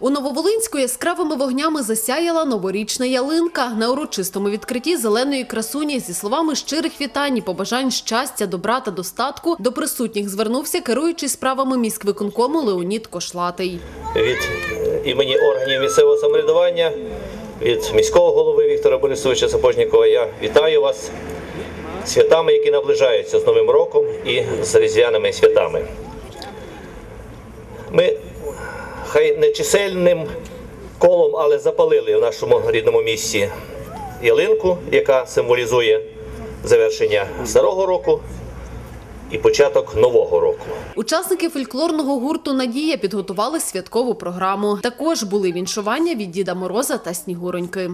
У Нововолинську яскравими вогнями засяяла новорічна ялинка. На урочистому відкритті зеленої красуні зі словами щирих вітань і побажань щастя, добра та достатку до присутніх звернувся керуючий справами міськвиконкому Леонід Кошлатий. від імені органів місцевого самоврядування, від міського голови Віктора Борисовича Сапожнікова. Я вітаю вас святами, які наближаються з Новим роком і з різдвяними святами. Ми хай не чисельним колом, але запалили в нашому рідному місті ялинку, яка символізує завершення старого року і початок нового року. Учасники фольклорного гурту Надія підготували святкову програму. Також були віншування від Діда Мороза та Снігуроньки.